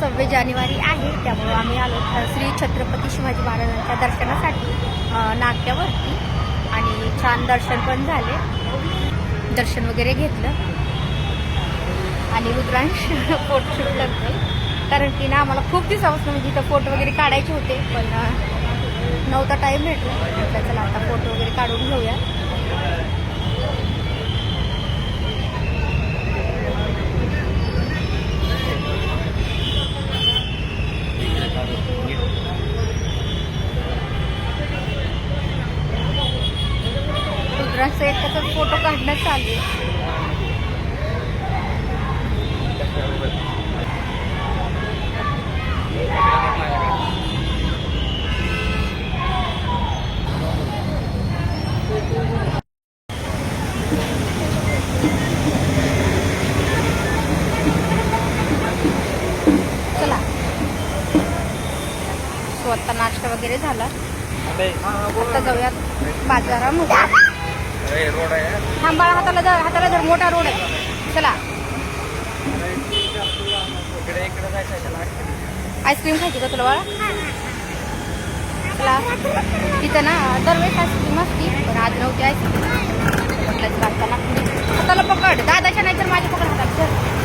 सव्वीस जानेवारी आहे. त्यामुळं आम्ही आलो श्री छत्रपती शिवाजी महाराजांच्या दर्शनासाठी नाक्यावरती. आणि छान दर्शन पण झाले. दर्शन वगैरे घेतलं. आणि रुद्रांश फोटोशूट करते कारण की ना आम्हाला खूप दिवसापासून म्हणजे इथं फोटो वगैरे काढायचे होते. पण नव्हता टाईम भेटला. चला आता फोटो वगैरे काढून घेऊया. रुद्राचा एक त्याचा फोटो काढणं चालू आहे चला सो आता नाश्ता वगैरे झाला. आता जाऊयात बाजारामध्ये. रोड आहे. थांबा हाताला धर हाताला धर मोठा रोड आहे. चला. आईस्क्रीम खायची का तुला बाळा? चला. तिथं ना दरवेळेस आईस्क्रीम असती पण आज नव्हती आईस्क्रीम. म्हटलं हाताला पकड. दादाच्या नाही तर माझी पकड हाताला. चल.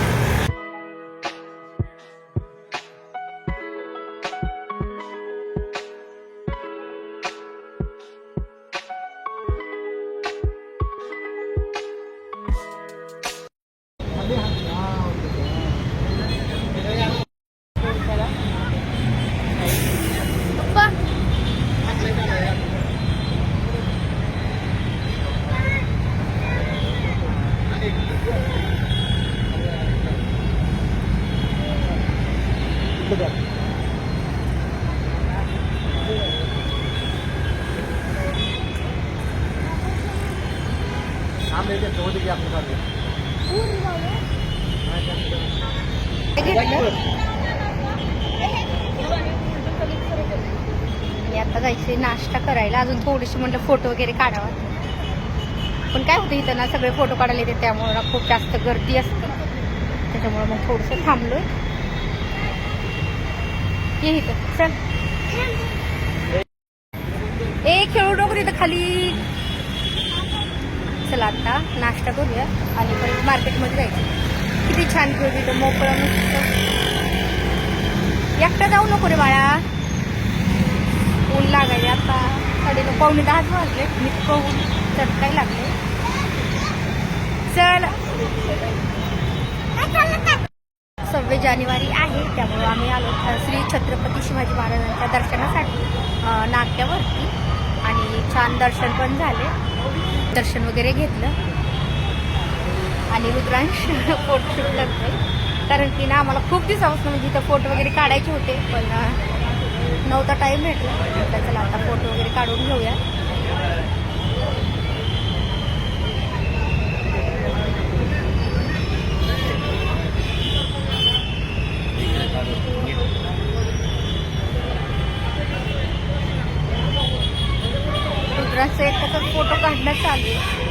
आता जायचे नाश्ता करायला. अजून थोडीशी म्हटलं फोटो वगैरे काढावा. पण काय होतं इथं ना सगळे फोटो काढायला येते त्यामुळे ना खूप जास्त गर्दी असते. त्याच्यामुळे मग थोडंसं थांबलोय. ये इथं. चल. ए खेळू नको इथं खाली. आता नाश्ता करूया आणि परत मार्केटमध्ये जायचं. किती छान घेऊ तिथं मोकळं मस्त. जाऊ नको रे बाळा. ऊन लागायचे आता. साडे नऊ पावणे दहाच वाजले मी पाहून चटकाय लागले. चल. सव्वीस जानेवारी आहे त्यामुळे आम्ही आलो श्री छत्रपती शिवाजी महाराजांच्या दर्शनासाठी नाक्यावरती. आणि छान दर्शन पण झाले. दर्शन वगैरे घेतलं. आणि रुद्रांश फोटोशूट करतोय. कारण की ना आम्हाला खूप दिवसापासून म्हणजे इथं फोटो वगैरे काढायचे होते पण नव्हता टाईम भेटला. म्हटलं चला आता फोटो वगैरे काढून घेऊया. रुद्रांचं त्याचा फोटो काढण्यात चालू आहे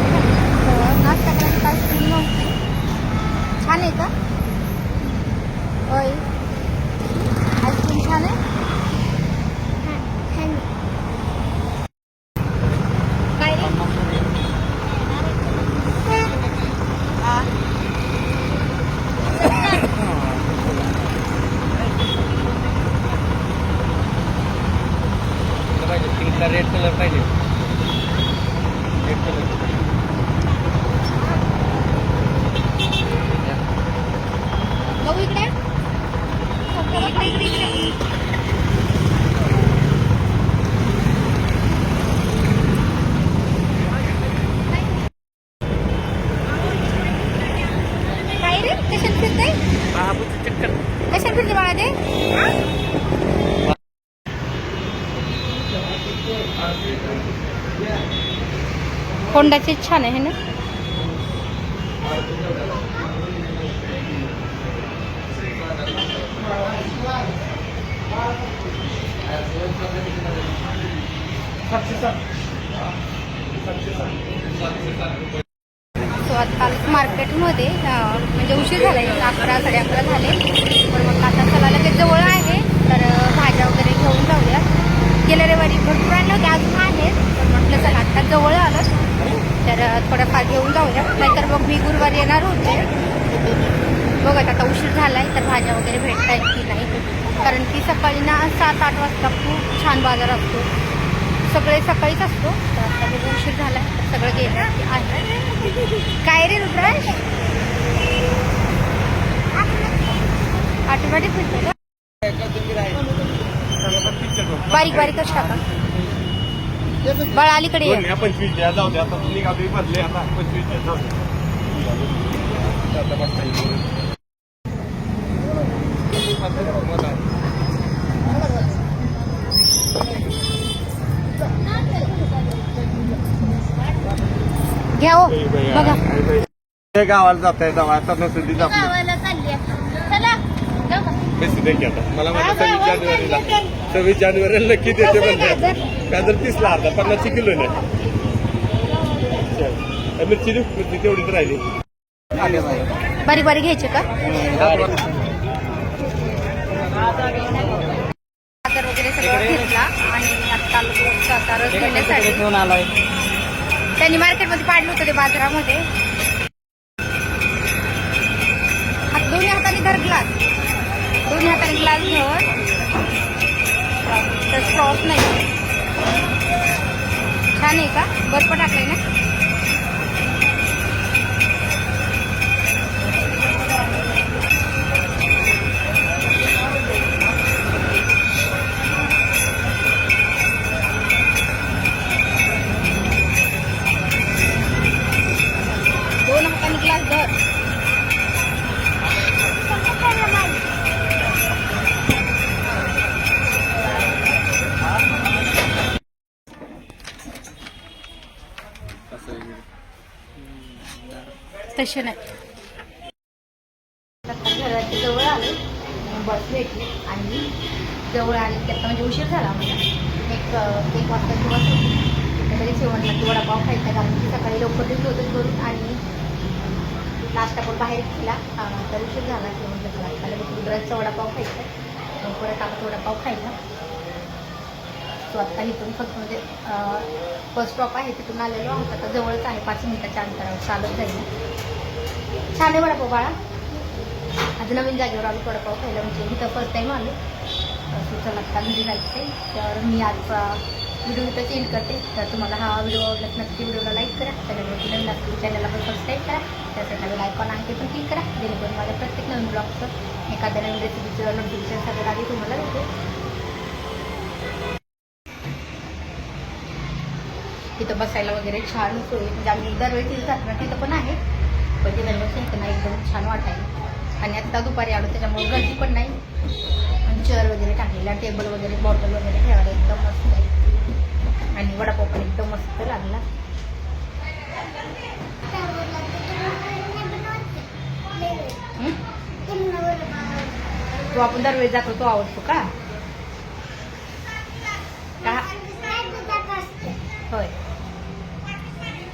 नाश्ता करायला आईस्क्रीम नव्हती छान आहे का होय आईस्क्रीम छान आहे काय रे हा. महापूरचं चक्कर कशाला फिरते बाळा ते होंडाची छान आहे ना सो आता मार्केटमध्ये होते म्हणजे उशीर झाला आहे अकरा साडे अकरा झाले. तर मग आता चला लगेच जवळ आहे. तर भाज्या वगैरे घेऊन जाऊया गेल्या रविवारी भरपूर आणलं होते. अजून आहेत. पण म्हटलं चला आत्ताच जवळ आलं. तर थोडंफार घेऊन जाऊया नाहीतर मग मी गुरुवारी येणार होते. बघत आता उशीर झाला आहे तर भाज्या वगैरे भेटता येत की नाही. कारण की सकाळी ना सात आठ वाजता खूप छान बाजार असतो. सगळे सकाळीच असतो. तर आता उशीर झाला आहे सगळं गेलं आहे. काय रे रुद्राश ऑटोमॅटिक फिरतो बारीक बारीकच टाका. बाळा अलीकडे ये. पंचवीस द्या जाऊ द्या. आता आता? पंचवीस द्या जाऊ द्या. आता बसता येईल. घ्या हो ए बाई, बघा. ते गावाला जात आहे. जावा आता की? मला माझ्या सव्वीस जानेवारीला. सव्वीस जानेवारीला नक्की देते म्हणले. गाजर तीसला अर्धा पन्नासची किलो नाही. मिरची तेवढीच राहिली. बारीक बारीक घ्यायचे का? बाजार वगैरे सगळं घेतला आणि आता घेण्यासाठी घेऊन आलोय त्यांनी मार्केटमध्ये पाडलं होतं ते बाजारामध्ये. दोन्ही हाताने धर ग्लास दोन्ही हाताने ग्लास घेऊन तर स्टॉप नाही. छान आहे का? बर्फ टाकलाय ना? तसे नाही. घराच्या जवळ आले. बस भेटली आणि जवळ आली की आता म्हणजे उशीर झाला मला एक एक वाजताची बस होती त्याच्याकडे शेवटला की वडापाव खायचा. कारण की सकाळी लवकर निघलो होतं करून आणि नाश्ता पण बाहेर केला. तर उशीर झाला. की म्हटलं चला खाली गुजरातचा वडापाव खायचा. परत आपण वडापाव खायचा तो आत्ता इथून फक्त म्हणजे फर्स्ट स्टॉप आहे तिथून आलेलो आहोत. आता जवळच आहे पाच मिनिटाच्या अंतरावर. चालत जाईल छान आहे वडापाव बाळा. आज नवीन जागेवर आलो वडापाव खायला. म्हणजे इथं फर्स्ट टाईम आलो. असं चला आता घरी जायचं आहे तर मी आजचा व्हिडिओ इथं चेंज करते. तर तुम्हाला हा व्हिडिओ आवडला नक्की व्हिडिओला लाईक करा. चॅनलवरती नवीन असतील चॅनलला पण सबस्क्राईब करा. त्यासाठी नवीन आयकॉन आहे ते पण क्लिक करा. जेणेकरून माझ्या प्रत्येक नवीन ब्लॉगचं एखाद्या नवीन रेसिपीचं नोटिफिकेशन सगळं आधी तुम्हाला येते. तिथं बसायला वगैरे छान सोय. म्हणजे आम्ही दरवेळी तिथं जात ना तिथं पण आहे. पण तिथं बसायला इथं नाही एकदम छान वाटायला. आणि आता दुपारी आलो त्याच्यामुळे गर्दी पण नाही. आणि चेअर वगैरे टाकलेला टेबल वगैरे बॉटल वगैरे ठेवायला एकदम मस्त आहे. आणि वडापाव पण एकदम मस्त लागला. तो आपण दरवेळी जातो तो आवडतो का? का? होय.